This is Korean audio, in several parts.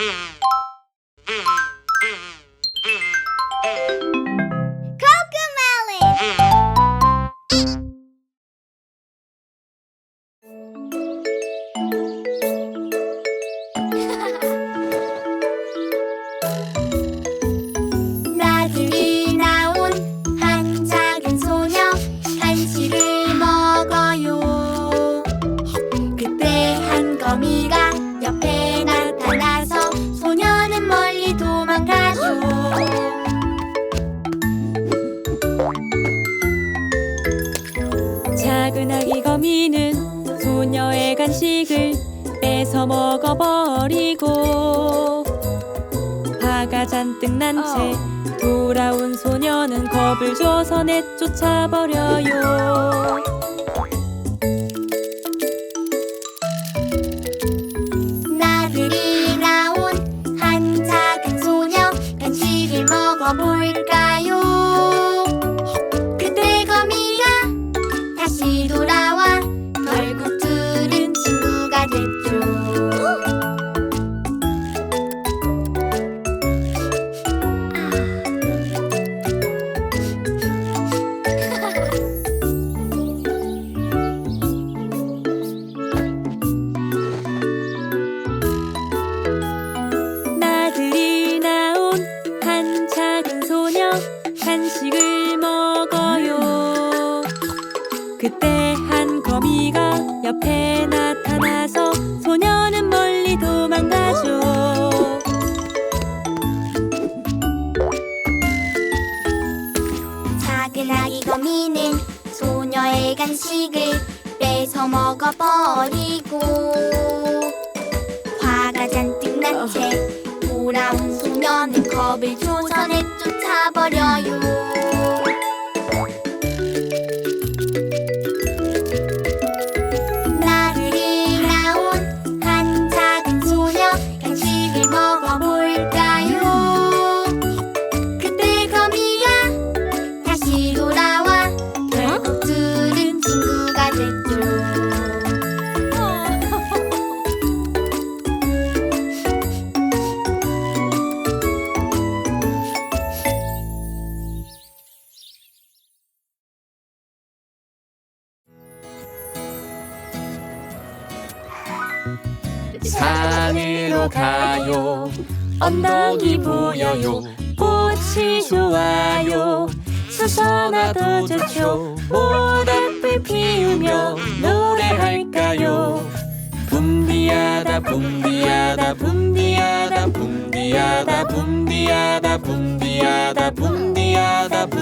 Yeah. 작은 아기 거미는 소녀의 간식을 뺏어 먹어버리고 화가 잔뜩 난 채 돌아온 소녀는 겁을 조선에 쫓아버려요. 여기 보여요. 꽃이 좋아요. 수선화도 좋죠. 모닥불 피우며 노래할까요? 붐디야다 붐디야다 붐디야다 붐디야다 붐디야다 붐디야다 붐디야다 붐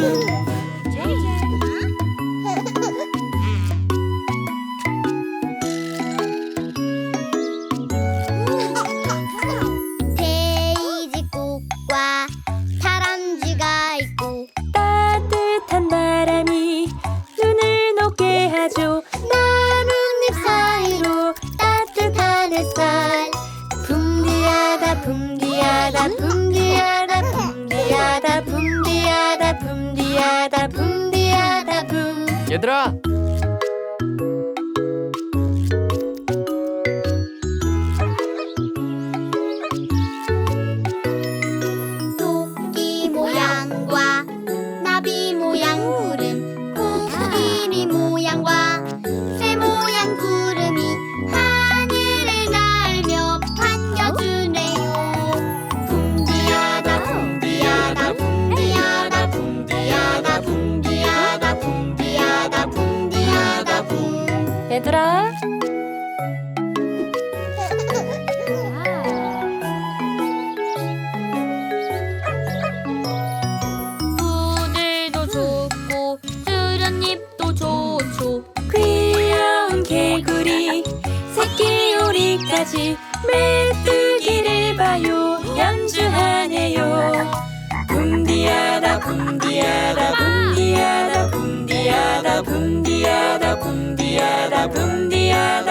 붐디야다 붐디야다 붐디아다.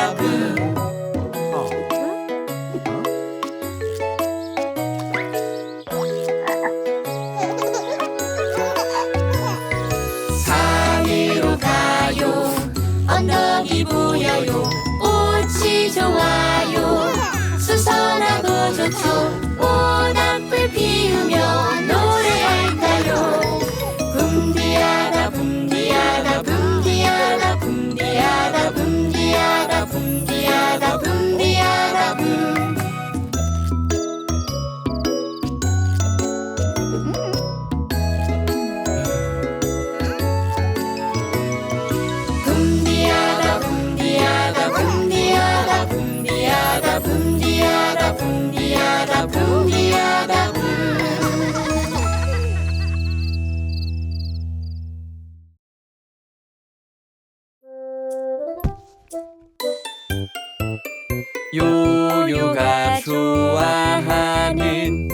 좋아하는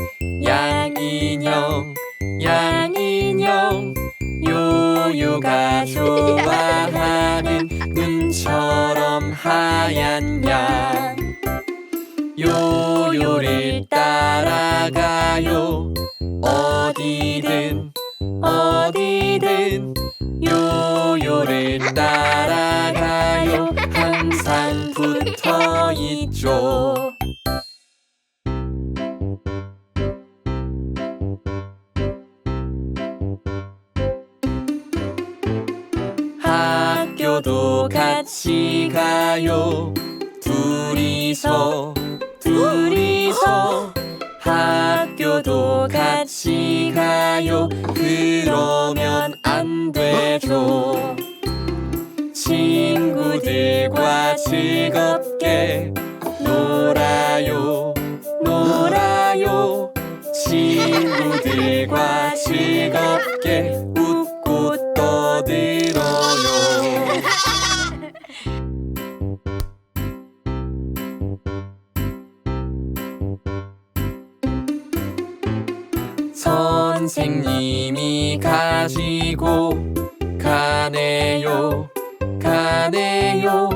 양인형 양인형 요요가 좋아하는 눈처럼 하얀 양. 요요를 따라가요. 어디든 어디든. 요요를 따라 있죠. 학교도 같이 가요. 둘이서 둘이서 학교도 같이 가요. 그러면 안 되죠. 친구들과 즐겁게 놀아요 놀아요. 친구들과 즐겁게 웃고 떠들어요. 선생님이 가지고 가네요 가네요.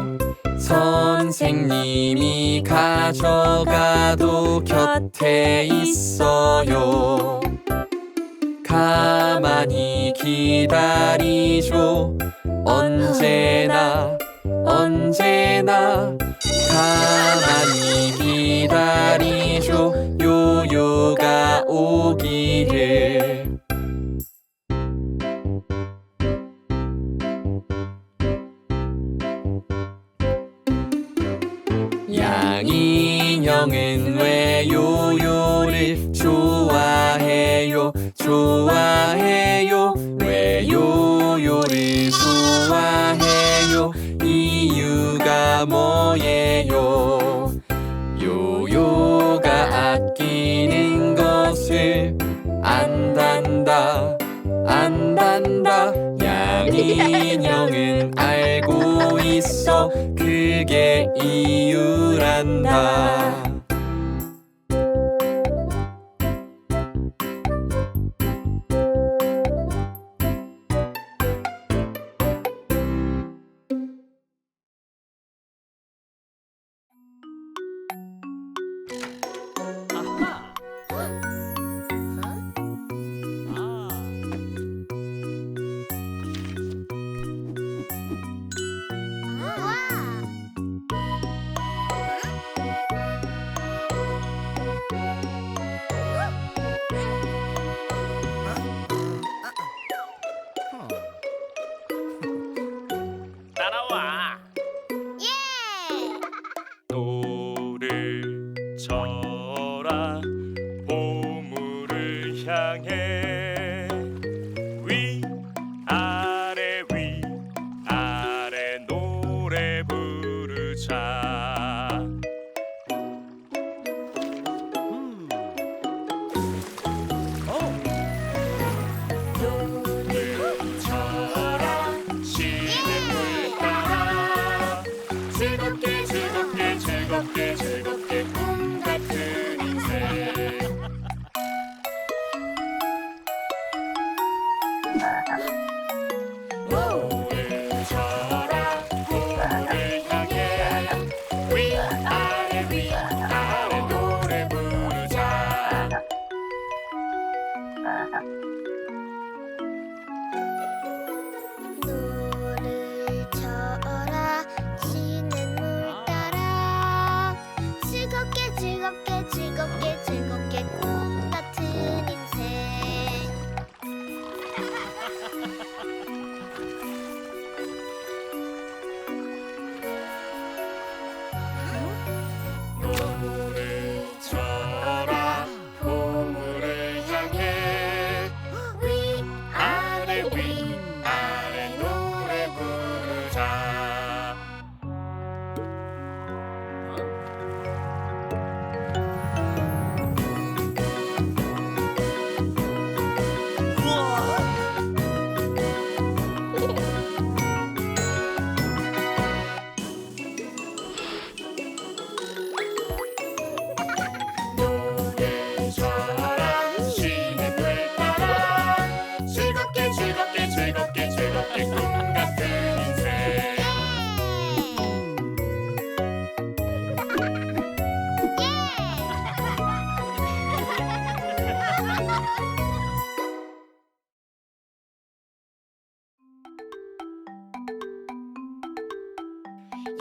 선 생님이 가져가도 곁에 있어요. 가만히 기다리죠. 언제나 언제나 가 이유란다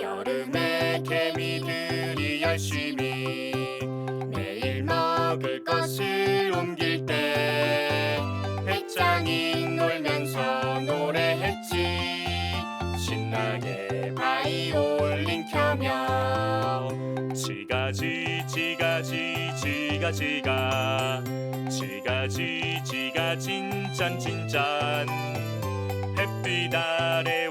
여름에 개미들이 열심히 매일 먹을 것을 옮길 때 배짱이 놀면서 노래했지. 신나게 바이올린 켜며 지가지 지가지 지가 지가 지가지 지가 진짠 진짠. 햇빛 아래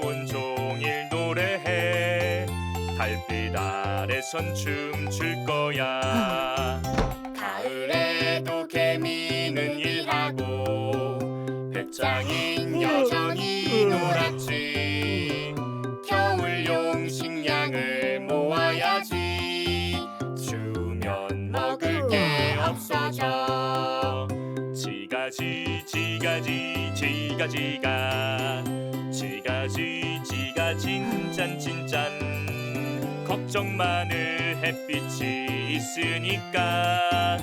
아래선 춤출 거야. 가을에도 개미는 일하고 배짱인 여전히 놀았지. 겨울용 식량을 모아야지. 추면 먹을 게 없어져. 지가지 지가지 지가지가. 지가지 지가 진짠 진짠 걱정만을 햇빛이 있으니까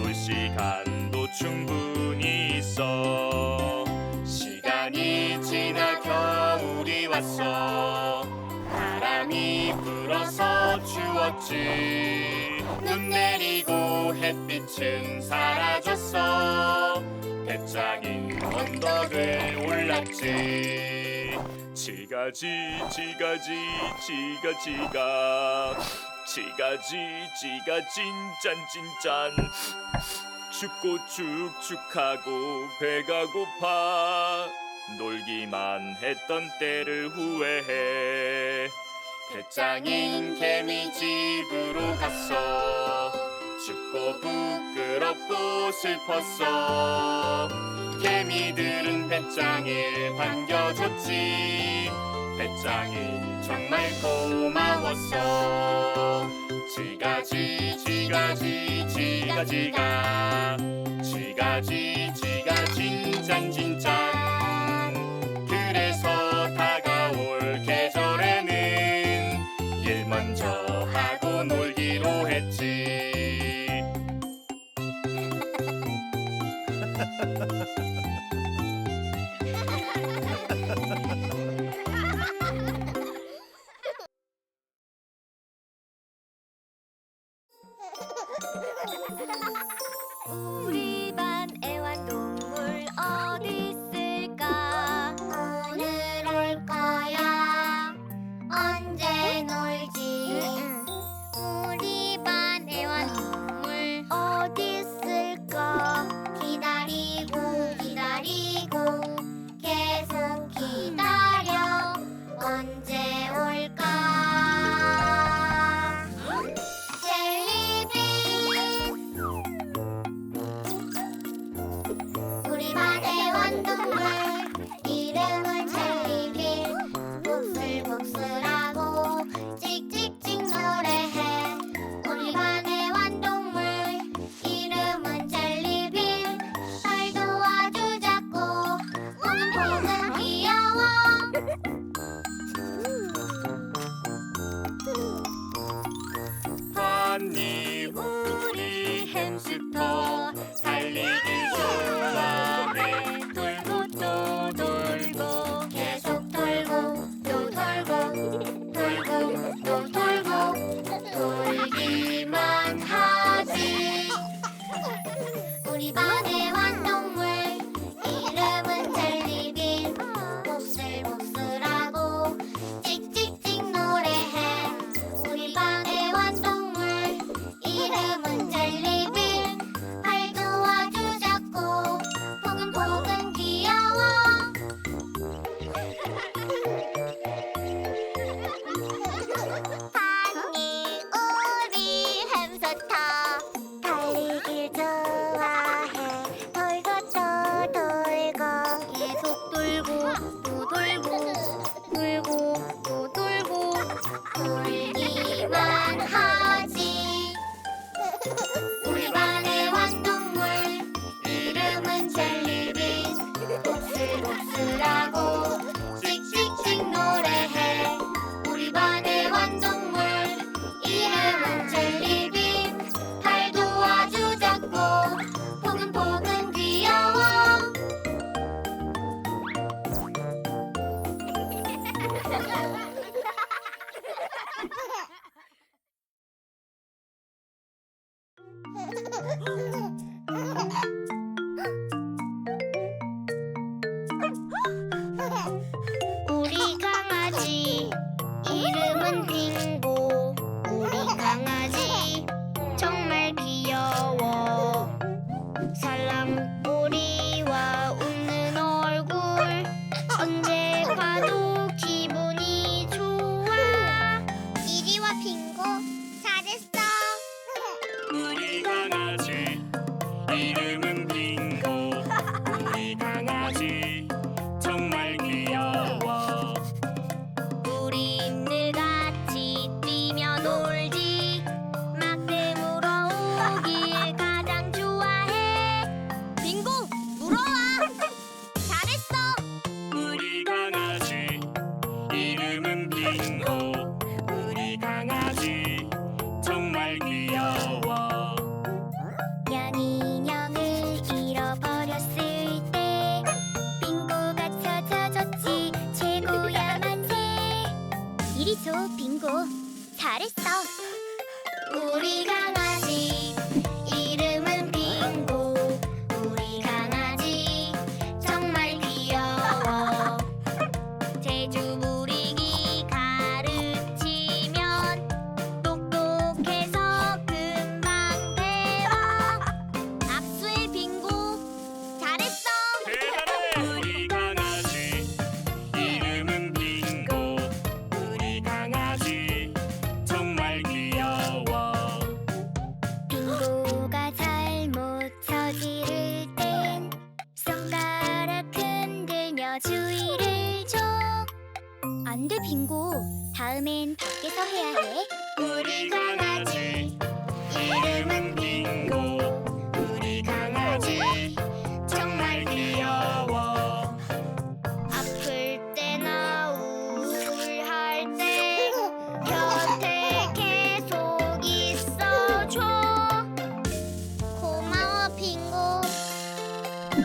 놀 시간도 충분히 있어. 시간이 지나 겨울이 왔어. 바람이 불어서 추웠지. 눈 내리고 햇빛은 사라졌어. 배짱인 언덕을 올랐지 지가지 지가지 지가 지가. 지가지 지가 진짠 진짠. 춥고 축축하고 배가 고파. 놀기만 했던 때를 후회해. 배짱인 개미 집으로 갔어 춥고 부끄럽고 슬펐어. 개미들은 배짱이를 반겨줬지. 배짱이 정말 고마웠어. 지가지 지가지 지가지가. 지가지 지가 진짠 진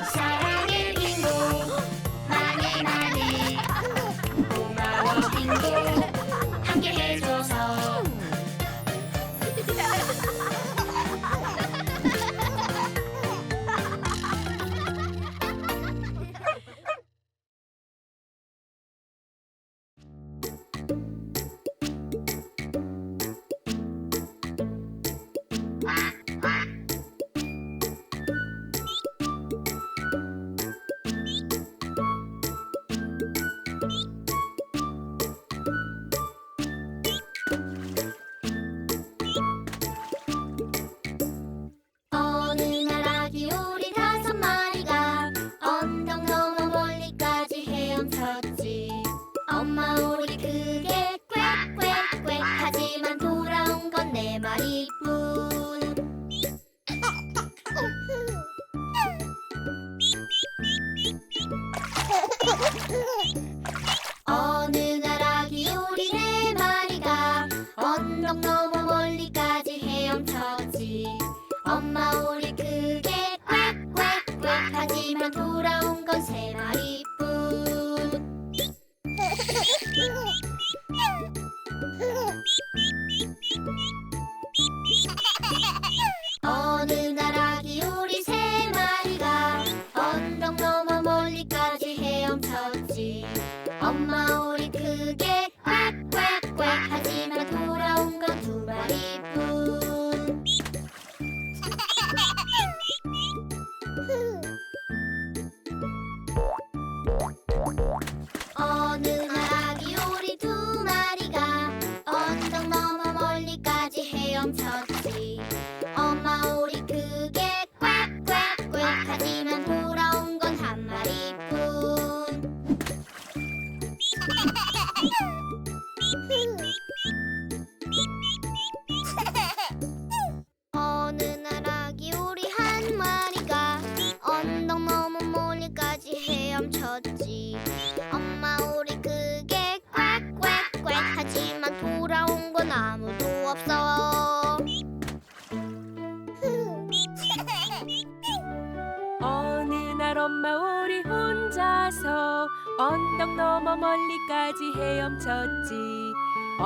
Side.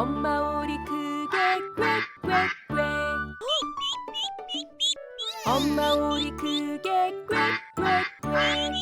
엄마 오리 크게 꽥꽥꽥 엄마 오리 크게 꽥꽥꽥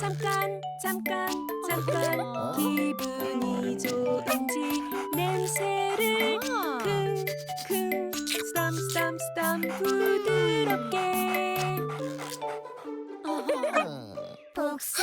잠깐 잠깐 잠깐. 기분이 좋은지 냄새를 킁킁 쌈쌈쌈 부드럽게. 어, 어, 어. 복사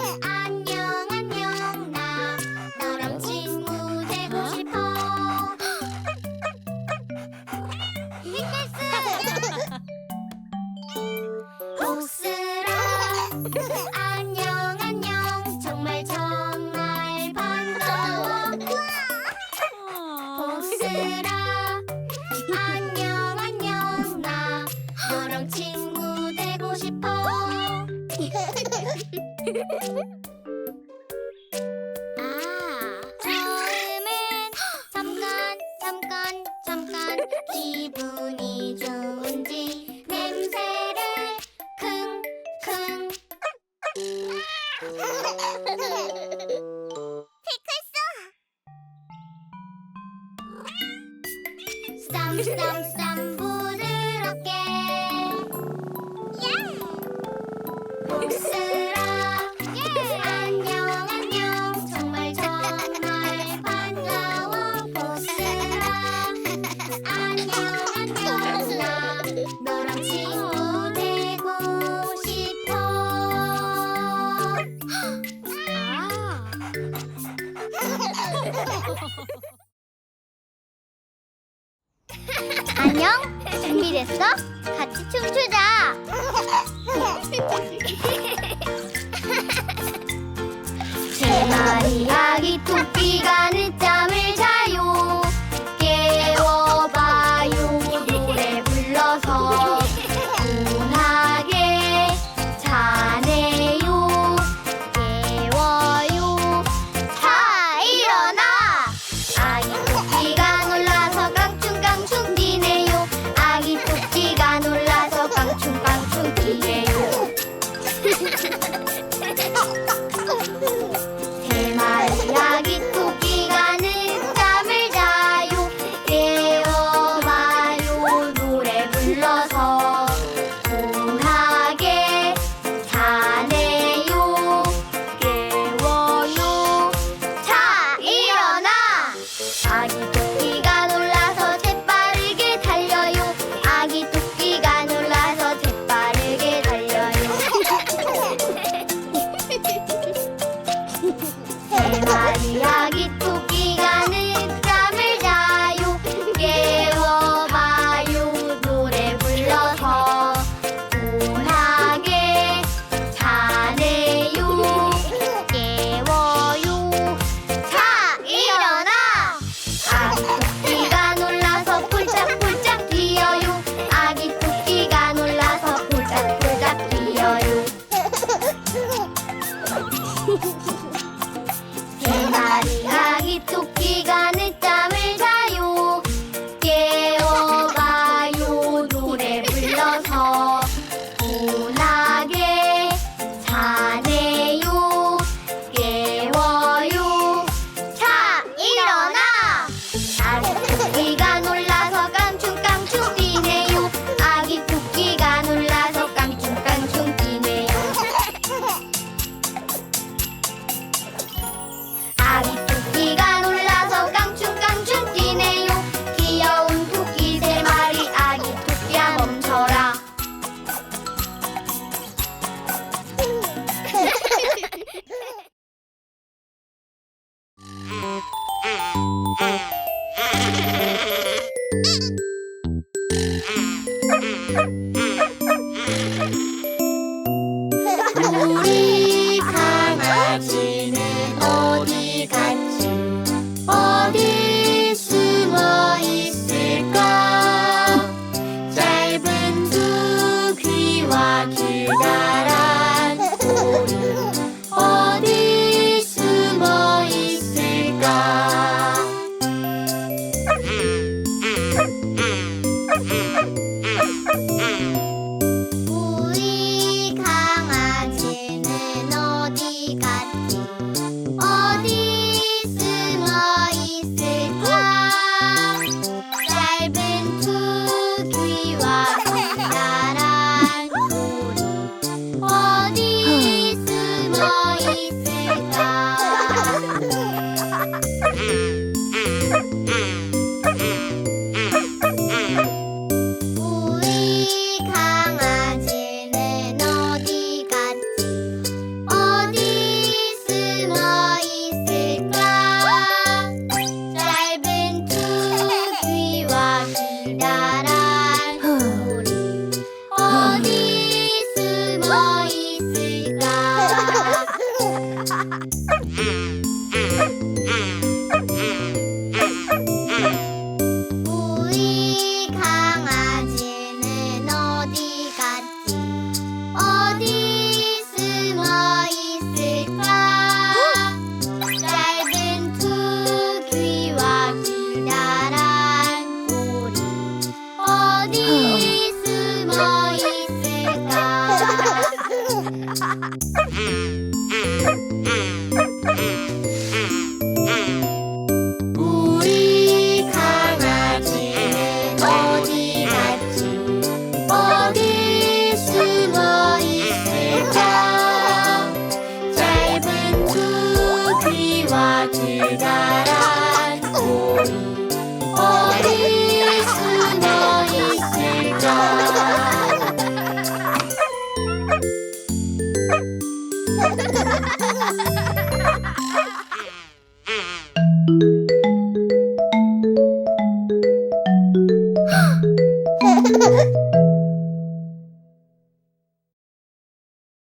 say